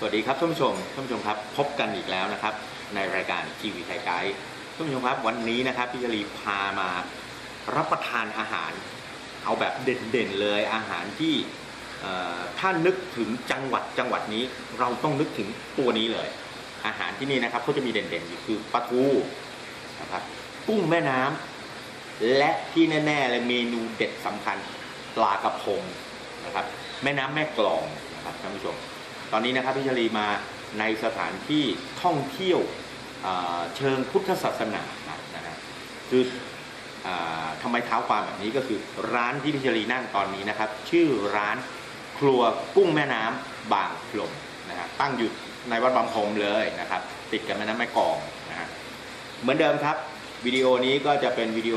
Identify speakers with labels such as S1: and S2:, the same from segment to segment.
S1: สวัสดีครับท่านผู้ชมท่านผู้ชมครับ พบกันอีกแล้วนะครับ ในรายการทีวีไทยไกด์ท่านผู้ชมครับวันนี้นะครับพี่จรีพามารับประทานอาหาร เอาแบบเด่นๆเลยอาหารที่ถ้านึกถึงจังหวัดจังหวัดนี้ เราต้องนึกถึงตัวนี้เลย อาหารที่นี่นะครับเขาจะมีเด่นๆอยู่คือปลาทูนะครับกุ้งแม่น้ำและที่แน่ๆเลยเมนูเด็ดสำคัญปลากระพงนะครับ แม่น้ำแม่กลองนะครับท่านผู้ชม ตอนนี้นะครับพี่ชลีมาในสถานที่ท่องเที่ยวเชิงพุทธศาสนานะฮะคืออทำไมเท้าความแบบนี้ก็คือร้านที่พี่ชลีนั่งตอนนี้นะครับ ชื่อร้านครัวกุ้งแม่น้ำบางพลมนะฮะตั้งอยู่ในวัดบางพรมเลยนะครับ ติดกับแม่น้ำแม่กองนะฮะเหมือนเดิมครับวิดีโอนี้ก็จะเป็นวิดีโอ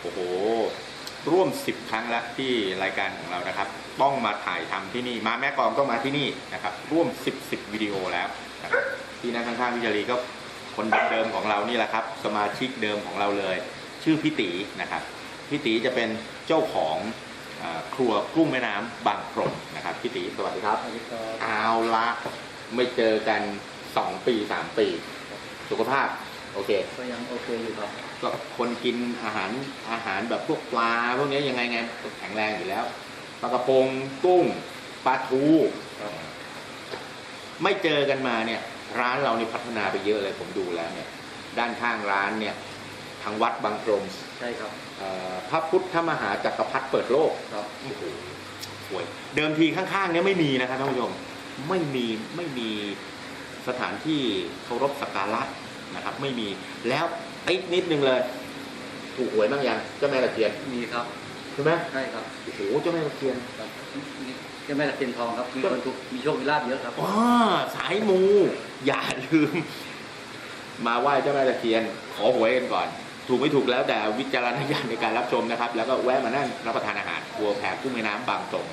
S1: โอ้โห ร่วม 10 ครั้งแล้วที่รายการของเรานะครับ ต้องมาถ่ายทำที่นี่ มาแม่กลองต้องมาที่นี่นะครับ ร่วม 10 10วิดีโอแล้วนะครับที่นั่งข้างๆพี่จรีก็คนเดิมๆของเรานี่แหละครับ สมาชิกเดิมของเราเลย ชื่อพี่ตีนะครับพี่ตีจะเป็นเจ้าของเอ่อครัวกุ้งแม่น้ำบางพรมนะครับพี่ตีสวัสดีครับ
S2: สวัสดีครับ
S1: เอาละไม่เจอกัน 2 ปี 3 ปี สุขภาพ โอเค
S2: ก็ยังโอเคอยู่ครับ
S1: ก็คนกินอาหารอาหารแบบพวกปลาพวกนี้ยังไงไงก็แข็งแรงอยู่แล้วปลากระพงกุ้งปลาทู
S2: ครับ
S1: ไม่เจอกันมาเนี่ย ร้านเรานี่พัฒนาไปเยอะเลยผมดูแล้วเนี่ย ด้านข้างร้านเนี่ยทางวัดบางพรม
S2: ใช่ครับ
S1: เอ่อพระพุทธมหาจักรพรรดิเปิดโลก
S2: ครับ
S1: โอ้โหสวย เดิมทีข้างๆเนี่ยไม่มีนะครับท่านผู้ชมไม่มีไม่มีสถานที่เคารพสักการะ นะครับไม่มีแล้วอีกนิดนึงเลย ถูกหวยบ้างยังเจ้าแม่ตะเคียน
S2: มีครับ
S1: ใช่ไหม
S2: ใช่ครับ
S1: โอ้โหเจ้าแม่ตะเคียน
S2: ครับนี่เจ้าแม่ตะเคียนทองครับมีคนถูกมีโชคมีลาภเยอะครับ
S1: อ๋อสายมู อย่าลืม มาไหว้เจ้าแม่ตะเคียน ขอหวยกันก่อนถูกไม่ถูกแล้วแต่วิจารณญาณในการรับชมนะครับ แล้วก็แวะมานั่งรับประทานอาหารครัวแผ่กุ้งแม่น้ำบางตรง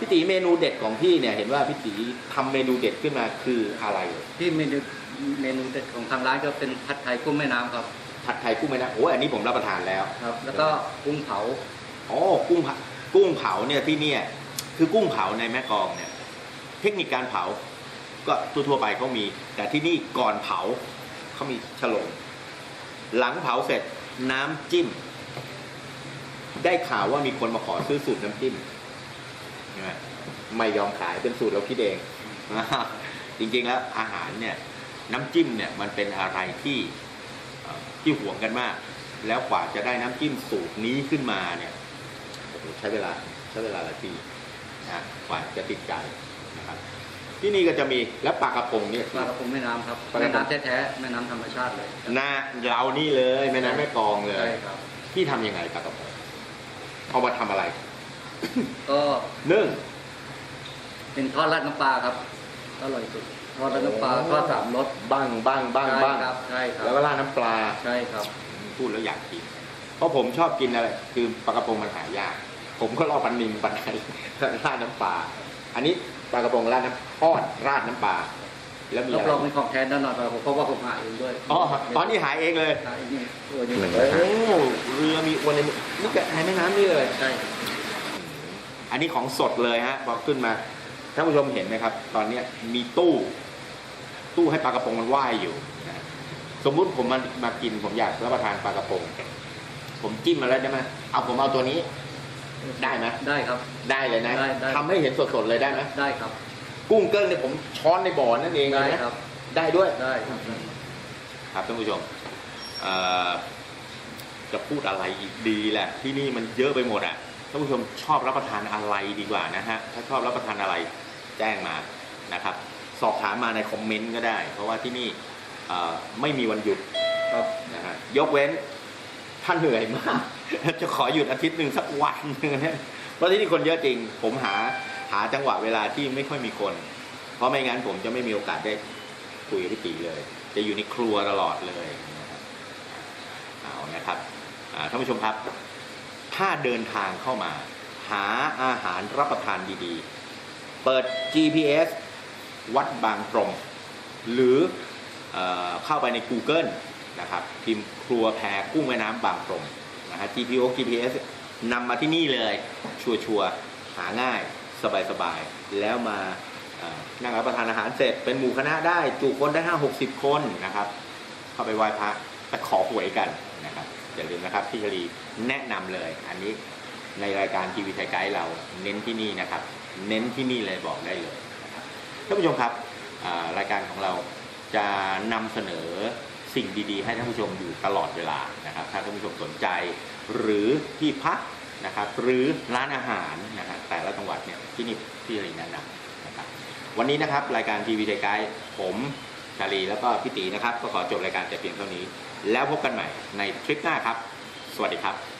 S1: พี่ตีเมนูเด็ดของพี่เนี่ยเห็นว่าพี่ตีทำเมนูเด็ดขึ้นมาคืออะไรเอ่ย
S2: ที่เมนูเมนูเด็ดของทางร้านก็เป็นผัดไทยกุ้งแม่น้ำครับ
S1: ผัดไทยกุ้งแม่น้ำโอ้ยอันนี้ผมรับประทานแล้ว
S2: ครับ แล้วก็กุ้งเผา
S1: อ๋อกุ้งเผากุ้งเผาเนี่ยที่เนี่ยคือกุ้งเผาในแม่กลองเนี่ย เทคนิคการเผา ก็ทั่วๆไปเขามี แต่ที่นี่ก่อนเผาเขามีฉลงหลังเผาเสร็จน้ำจิ้ม ได้ข่าวว่ามีคนมาขอซื้อสูตรน้ำจิ้มใช่ ไหมไม่ยอมขายเป็นสูตรเราคิดเองจริงๆแล้วอาหารเนี่ยน้ำจิ้มเนี่ยมันเป็นอะไรที่เอ่อที่ห่วงกันมาก แล้วกว่าจะได้น้ำจิ้มสูตรนี้ขึ้นมาเนี่ยโอ้โหใช้เวลาใช้เวลาหลายปีนะกว่าจะติดใจนะครับ ที่นี่ก็จะมีแล้วปลากระพงเนี่ย
S2: ปลากระพงแม่น้ำครับ
S1: ปลากระพง
S2: แม่น้ำแท้ๆแม่น้ำธรรมชาติเลย
S1: หน้าเรานี่เลยแม่น้ำแม่กลองเล
S2: ใช่
S1: ย
S2: ครับ
S1: พี่ทำยังไงปลากระพงเอามาทำอะไร
S2: ก็
S1: นึ่ง
S2: เป็นทอดราดน้ำปลาครับอร่อยสุดทอดราดน้ำปลาทอดสามรส
S1: บ้างบ้างบ้าง
S2: ใช่
S1: บ้าง
S2: ครับใช่ครับ
S1: แล้วก็ราดน้ำปลา
S2: ใช่ครับ
S1: พูดแล้วอยากกิน เพราะผมชอบกินอะไรคือปลากระพงมันหายาก ผมก็รอปันนิมปันไทยราดน้ำปลาอันนี้ปลากระพงราดน้ำทอดราดน้ำปลาแล้วมี
S2: รับ
S1: อะไร
S2: รองเป็นของแท้แน่นอนครับเพราะว่าผมหาเองด้วย
S1: อ๋อตอนนี้หายเองเลย
S2: หาเองนี่ตัวนี้
S1: โอ้เรือมีอวนในมือนี่แกะในแม่น้ำนี่เลย
S2: ใช่
S1: อันนี้ของสดเลยฮะพอขึ้นมาท่านผู้ชมเห็นไหมครับ ตอนเนี้ยมีตู้ ตู้ให้ปลากระพงมันว่ายอยู่นะฮะสมมุติผมมามากินผมอยากรับประทานปลากระพง ผมจิ้มมาแล้วได้ไหมเอาผมเอาตัวนี้ ได้ไหม
S2: ได้ครับ
S1: ได้เลยนะ
S2: ได้ได้
S1: ทำให้เห็นสดๆเลยได้ไหม
S2: ได้ครับ
S1: กุ้งเกิ้งเนี่ยผมช้อนในบ่อนั่นเองเล
S2: ได้
S1: ยนะครับ ได้ด้วย
S2: ได้ครับ
S1: ครับท่านผู้ชมเอ่อจะพูดอะไรอีกดีแหละ ที่นี่มันเยอะไปหมดอะ ท่านผู้ชมชอบรับประทานอะไรดีกว่านะฮะถ้าชอบรับประทานอะไรแจ้งมานะครับ สอบถามมาในคอมเมนต์ก็ได้ เพราะว่าที่นี่ไม่มีวันหยุด
S2: ครับ
S1: นะฮะยกเว้นท่านเหนื่อยมาก จะขอหยุดอาทิตย์หนึ่งสักวันนึงนะเพราะที่นี่คนเยอะจริง ผมหาหาจังหวะเวลาที่ไม่ค่อยมีคน เพราะไม่งั้นผมจะไม่มีโอกาสได้คุยกับพี่ตีเลย จะอยู่ในครัวตลอดเลยนะครับเอานะครับท่านผู้ชมครับ ถ้าเดินทางเข้ามา หาอาหารรับประทานดีๆ เปิด GPS วัดบางปรง หรือเอเข้าไปใน Google นะครับพิมพ์ครัวแพกุ้งแม่น้ำบางปรงนะฮะ GPO GPS นำมาที่นี่เลย ชัวร์ๆหาง่ายสบายๆ แล้วมานั่งรับประทานอาหารเสร็จเป็นหมู่คณะได้จุคนได้ห้าหกสิบคนนะครับ เข้าไปไหว้พระไปขอหวยกันนะครับ อย่าลืมนะครับพี่ชลีแนะนำเลย อันนี้ในรายการทีวีไทยไกด์เราเน้นที่นี่นะครับ เน้นที่นี่เลยบอกได้เลยท่านผู้ชมครับรายการของเราจะนำเสนอสิ่งดีๆ ให้ท่านผู้ชมอยู่ตลอดเวลานะครับ ถ้าท่านผู้ชมสนใจ หรือที่พักนะครับ หรือร้านอาหารนะครับแต่ละจังหวัดเนี่ยที่นี่พี่ชลีแนะนำนะครับ วันนี้นะครับรายการทีวีไทยไกด์ผมชาลีแล้วก็พี่ตีนะครับ ก็ขอจบรายการแต่เพียงเท่านี้ แล้วพบกันใหม่ในทริปหน้าครับ สวัสดีครับ